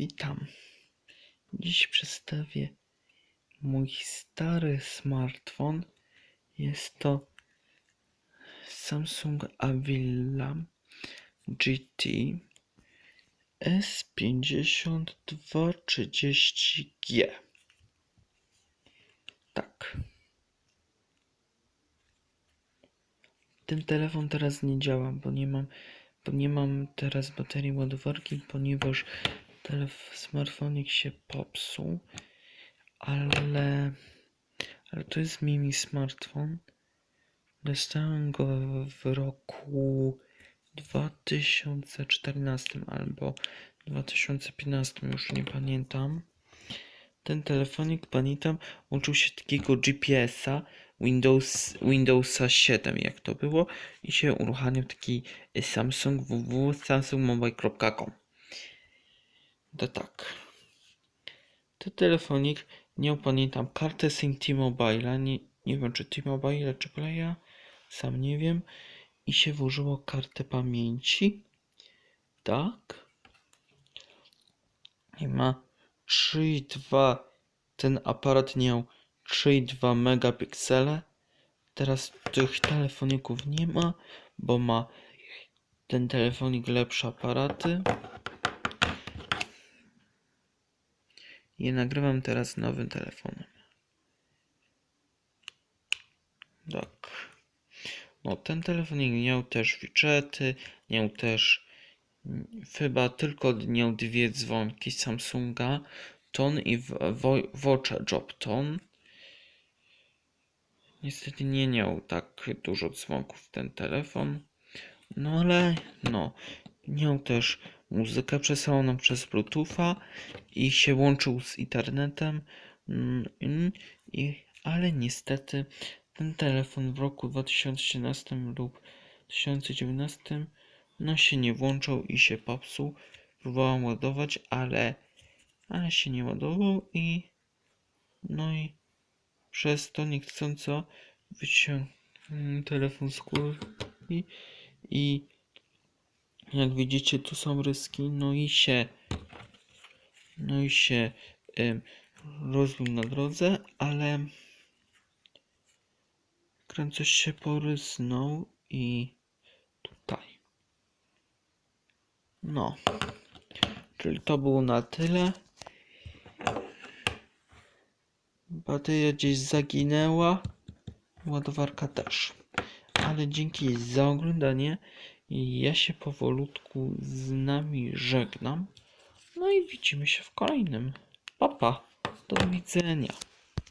Witam. Dziś przedstawię mój stary smartfon. Jest to Samsung Avila GT S5230G. Tak. Ten telefon teraz nie działa, bo nie mam, bo nie mam teraz baterii ładowarki, ponieważ telef- smartfonik się popsuł. Ale, ale to jest mini smartfon. Dostałem go w roku 2014 albo 2015, już nie pamiętam. Ten telefonik, pamiętam, łączył się takiego GPS-a Windows, Windowsa 7, jak to było, i się uruchamiał taki Samsung www.samsungmobile.com. To tak. Ten telefonik miał, pamiętam, kartę SIM T-Mobile'a, nie, nie wiem czy T-Mobile czy Playa, sam nie wiem, i się włożyło kartę pamięci. Tak. I ma 3,2 ten aparat miał 3,2 megapiksele. Teraz tych telefoników nie ma, bo ma ten telefonik lepsze aparaty. I nagrywam teraz nowym telefonem. Tak. No ten telefonik miał też widgety, miał też chyba tylko miał dwie dzwonki Samsunga, Ton i w- wo- Watch Job Ton. Niestety nie miał tak dużo dzwonków ten telefon. No ale no, miał też muzykę przesyłaną przez Bluetootha i się łączył z internetem. Mm, mm, ale niestety ten telefon w roku 2017 lub 2019 no się nie włączał i się popsuł. Próbowałem ładować, ale, ale się nie ładował i no i przez to niechcąco wyciągnąłem telefon z góry i, i jak widzicie tu są ryski, no i się no i się em, rozbił na drodze, ale ekran coś się porysnął i tutaj. No. Czyli to było na tyle. Bateria gdzieś zaginęła. Ładowarka też. Ale dzięki za oglądanie. Ja się powolutku z nami żegnam. No i widzimy się w kolejnym. Papa. Do widzenia.